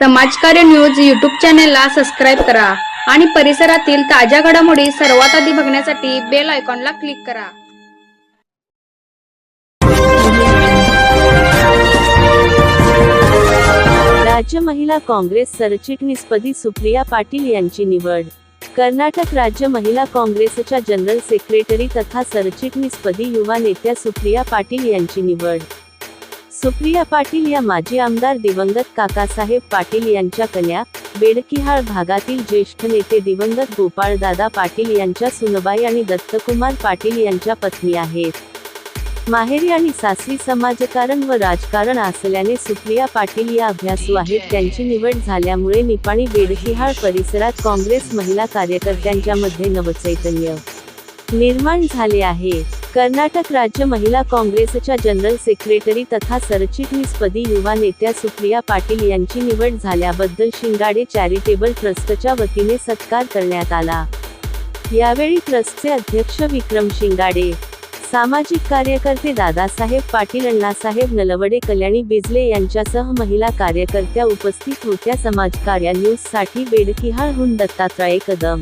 समाजकार्य news YouTube चॅनेलला subscribe करा आणि परिसरातील ताज्या घडामोडी सर्वात आधी बघण्यासाठी बेल आयकॉनला क्लिक करा. राज्य महिला काँग्रेस सरचिटणीसपदी सुप्रिया पाटील यांची निवड. कर्नाटक राज्य महिला काँग्रेसच्या जनरल सेक्रेटरी तथा सरचिटणीसपदी युवा नेत्या सुप्रिया पाटील यांची निवड. सुप्रिया पाटील या माजी आमदार दिवंगत काकासाहेब पाटील यांच्या कन्या बेडकिहाळ भागातील ज्येष्ठ नेते दिवंगत गोपाळदादा पाटील यांच्या सुनबाई आणि दत्तकुमार पाटील यांच्या पत्नी आहेत. माहेरी आणि सासरी समाजकारण व राजकारण असल्याने सुप्रिया पाटील या अभ्यासू आहेत. त्यांची निवड झाल्यामुळे निपाणी बेडकिहाळ परिसरात काँग्रेस महिला कार्यकर्त्यांच्या मध्ये नवचैतन्य निर्माण झाले आहे. कर्नाटक राज्य महिला काँग्रेसच्या जनरल सेक्रेटरी तथा सरचिटणीसपदी युवा नेत्या सुप्रिया पाटील यांची निवड झाल्याबद्दल शिंगाडे चॅरिटेबल ट्रस्टच्या वतीने सत्कार करण्यात आला. यावेळी ट्रस्टचे अध्यक्ष विक्रम शिंगाडे सामाजिक कार्यकर्ते दादासाहेब पाटील अण्णासाहेब नलवडे कल्याणी बिजले यांच्यासह महिला कार्यकर्त्या उपस्थित होत्या. समाजकार्या न्यूजसाठी बेडकिहाळहून दत्तात्रय कदम.